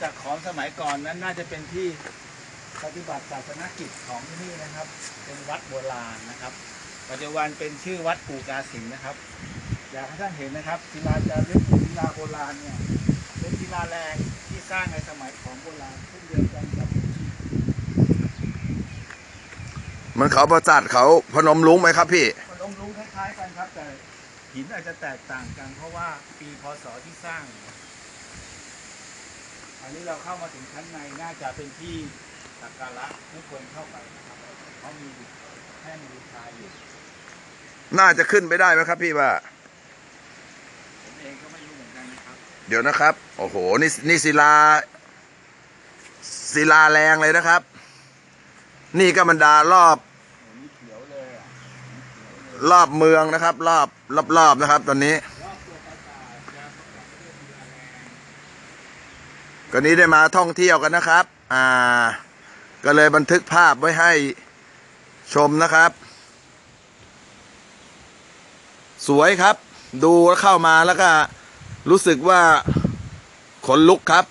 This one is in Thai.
ณาจักรขอมสมัยก่อนนั้นน่าจะเป็นที่ปฏิบัติศาสนกิจของที่นี่นะครับ เป็นวัดโบราณนะครับ ปัจจุบันเป็นชื่อวัดปูกาสิงห์นะครับ อยากให้ท่านเห็นนะครับศิลาจารึกศิลาโบราณเนี่ยเป็นศิลาแรงที่สร้างในสมัยของโบราณเช่นเดียวกันกับมันเขาประจัดเขาพนมรุ้งไหมครับพี่มันองค์รู้คล้ายๆกันครับแต่หินอาจจะแตกต่างกัน เพราะว่าปีพศที่สร้าง อันนี้เราเข้ามาถึงชั้นในน่าจะเป็นที่สักการะไม่ควรเข้าไปนะครับเพราะมีแท่นบูชาอยู่น่าจะขึ้นไปได้ไหมครับ พี่ว่า ผมเองก็ไม่รู้เหมือนกันนะครับ เดี๋ยวนะครับ โอ้โห นี่นี่ศิลา ศิลาแรงเลยนะครับ นี่ก็บรรดารอบ โอ้นี่เขียวเลยอะนี่เขียวเลยรอบเมืองนะครับ รอบรอบรอบนะครับ ตอนนี้ รอบตัวปราสาทยาสกัดเรื่องเรือแรง ก็นี้ได้มาท่องเที่ยวกันนะครับ อ่า ก็เลยบันทึกภาพไว้ให้ชมนะครับ สวยครับ ดูแล้วเข้ามาแล้วก็รู้สึกว่าขนลุกครับ